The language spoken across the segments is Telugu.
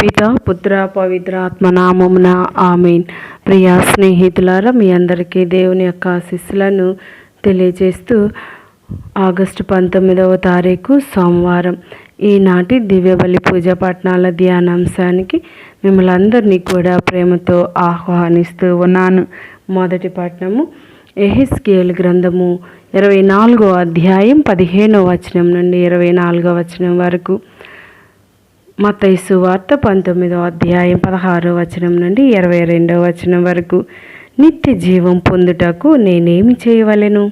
పిత పుత్ర పవిత్ర ఆత్మనామమున ఆమెన్. ప్రియా స్నేహితులారా మీ అందరికీ దేవుని యొక్క శిస్సులను తెలియజేస్తూ ఆగస్టు పంతొమ్మిదవ తారీఖు సోమవారం ఈనాటి దివ్యబలి పూజ పట్టణాల ధ్యానాంశానికి మిమ్మల్ని అందరినీ కూడా ప్రేమతో ఆహ్వానిస్తూ ఉన్నాను. మొదటి పట్టణము ఎహెస్కేల్ గ్రంథము ఇరవై నాలుగో అధ్యాయం పదిహేనో వచనం నుండి ఇరవై నాలుగో వచనం వరకు. మతైసు వార్త పంతొమ్మిదో అధ్యాయం పదహారో వచనం నుండి ఇరవై రెండో వచనం వరకు. నిత్య జీవం పొందుటకు నేనేమి చేయవలెను?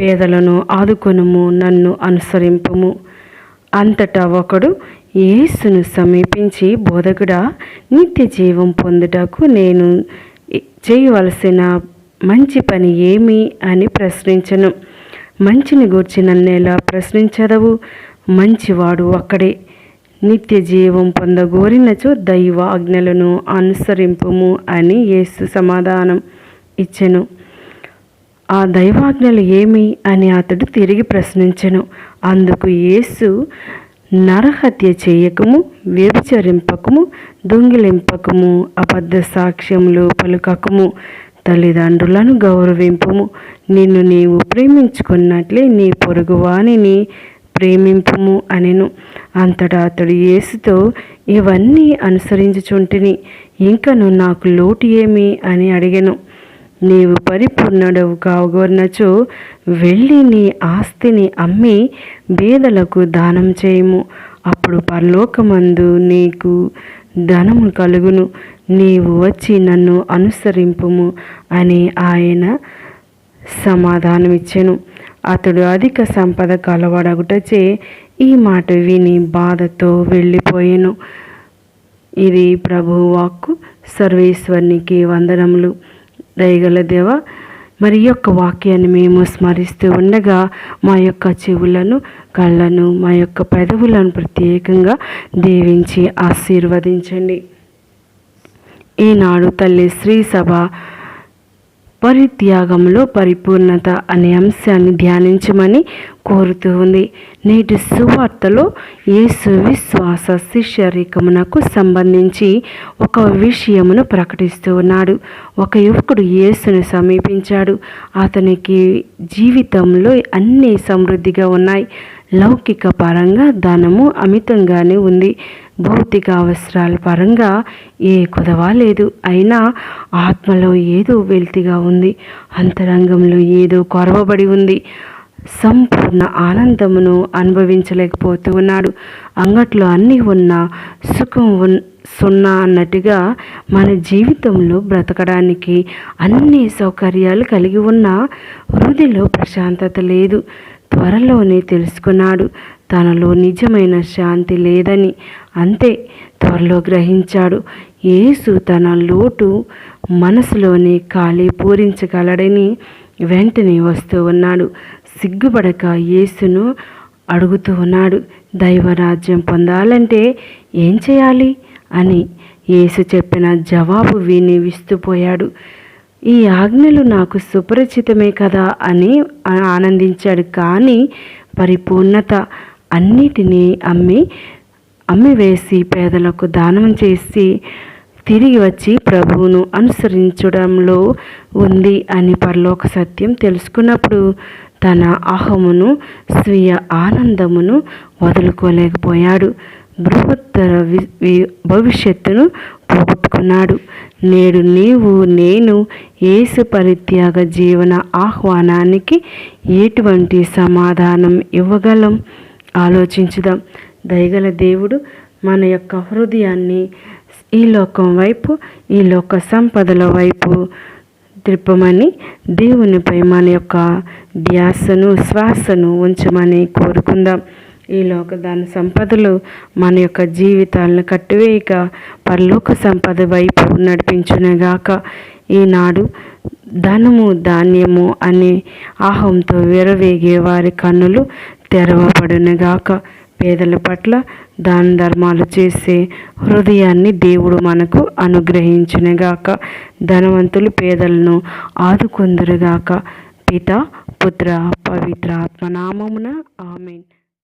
పేదలను ఆదుకొనుము నన్ను అనుసరింపుము. అంతటా ఒకడు యేసును సమీపించి బోధకుడా నిత్య జీవం పొందుటకు నేను చేయవలసిన మంచి పని ఏమి అని ప్రశ్నించను. మంచిని గూర్చి నన్ను ఎలా ప్రశ్నించదవు? మంచివాడు ఒక్కడే. నిత్య జీవం పొందగోరినచో దైవ ఆజ్ఞలను అనుసరింపుము అని యేసు సమాధానం ఇచ్చెను. ఆ దైవాజ్ఞలు ఏమి అని అతడు తిరిగి ప్రశ్నించెను. అందుకు యేసు నరహత్య చేయకము వ్యభిచరింపకము దొంగిలింపకము అబద్ధ సాక్ష్యములు పలుకకము తల్లిదండ్రులను గౌరవింపుము. నిన్ను నీవు ప్రేమించుకున్నట్లే నీ పొరుగువానిని ప్రేమింపుము అనెను. అంతటా అతడు యేసుతో ఇవన్నీ అనుసరించుచుంటిని ఇంకను నాకు లోటు ఏమి? అని అడిగెను. నీవు పరిపూర్ణుడవు కావగోరినచో వెళ్ళి నీ ఆస్తిని అమ్మి బేదలకు దానం చేయము. అప్పుడు పరలోకమందు నీకు ధనము కలుగును. నీవు వచ్చి నన్ను అనుసరింపుము అని ఆయన సమాధానమిచ్చెను. అతడు అధిక సంపద కలవడగుటచే ఈ మాట విని బాధతో వెళ్ళిపోయాను. ఇది ప్రభు వాక్కు. సర్వేశ్వరునికి వందనములు. దయగల దేవ మరి యొక్క వాక్యాన్ని మేము స్మరిస్తూ ఉండగా మా యొక్క చెవులను కళ్ళను మా యొక్క పెదవులను ప్రత్యేకంగా దీవించి ఆశీర్వదించండి. ఈనాడు తల్లి శ్రీ సభ పరిత్యాగంలో పరిపూర్ణత అనే అంశాన్ని ధ్యానించమని కోరుతూ ఉంది. నేటి సువార్తలో యేసు విశ్వాస శిష్యరికమునకు సంబంధించి ఒక విషయమును ప్రకటిస్తూ ఉన్నాడు. ఒక యువకుడు యేసును సమీపించాడు. అతనికి జీవితంలో అన్నీ సమృద్ధిగా ఉన్నాయి. లౌకిక పరంగా ధనము అమితంగానే ఉంది. భౌతిక అవసరాల పరంగా ఏ కుదవా లేదు. అయినా ఆత్మలో ఏదో వెల్తిగా ఉంది. అంతరంగంలో ఏదో కొరవబడి ఉంది. సంపూర్ణ ఆనందమును అనుభవించలేకపోతూ ఉన్నాడు అంగట్లో అన్నీ ఉన్న సుఖం ఉన్ సున్నా అన్నట్టుగా మన జీవితంలో బ్రతకడానికి అన్ని సౌకర్యాలు కలిగి ఉన్న హృదిలో ప్రశాంతత లేదు. త్వరలోనే తెలుసుకున్నాడు. తనలో నిజమైన శాంతి లేదని అంతే త్వరలో గ్రహించాడు. యేసు తన లోటు మనసులోనే ఖాళీ పూరించగలడని వెంటనే వస్తూ ఉన్నాడు. సిగ్గుపడక యేసును అడుగుతూ ఉన్నాడు. దైవరాజ్యం పొందాలంటే ఏం చేయాలి? అని యేసు చెప్పిన జవాబు విని విస్తుపోయాడు. ఈ ఆజ్ఞలు నాకు సుపరిచితమే కదా అని ఆనందించాడు. కానీ పరిపూర్ణత అన్నిటినీ అమ్మి అమ్మివేసి పేదలకు దానం చేసి తిరిగి వచ్చి ప్రభువును అనుసరించడంలో ఉంది అని పరలోక సత్యం తెలుసుకున్నప్పుడు తన అహమును స్వీయ ఆనందమును వదులుకోలేకపోయాడు. బృహత్తర భవిష్యత్తును పోగొట్టుకున్నాడు. నేడు నీవు నేను ఏసు పరిత్యాగ జీవన ఆహ్వానానికి ఎటువంటి సమాధానం ఇవ్వగలం? ఆలోచించుదాం. దయగల దేవుడు మన యొక్క హృదయాన్ని ఈ లోకం వైపు ఈ లోక సంపదల వైపు త్రిప్పమని దేవునిపై మన యొక్క ధ్యాసను శ్వాసను ఉంచమని కోరుకుందాం. ఈ లోకదాని సంపదలు మన యొక్క జీవితాలను కట్టివేయక పరలోక సంపద వైపు నడిపించునేగాక. ఈనాడు ధనము ధాన్యము అనే ఆహంతో విరవేగే వారి కన్నులు తెరవబడునుగాక. పేదల పట్ల దాన ధర్మాలు చేసే హృదయాన్ని దేవుడు మనకు అనుగ్రహించునుగాక. ధనవంతులు పేదలను ఆదుకొందురుగాక. పిత పుత్ర పవిత్ర ఆత్మనామమున ఆమెన్.